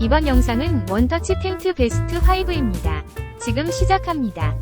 이번 영상은 원터치 텐트 베스트 5입니다. 지금 시작합니다.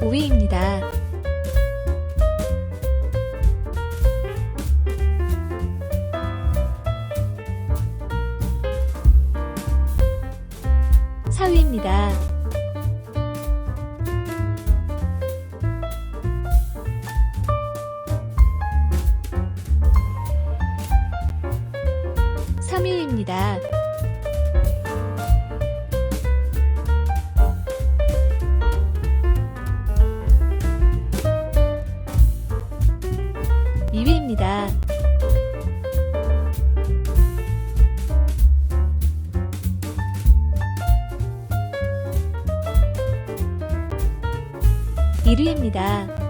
5위입니다. 사위입니다 3위입니다. 2위입니다. 일위입니다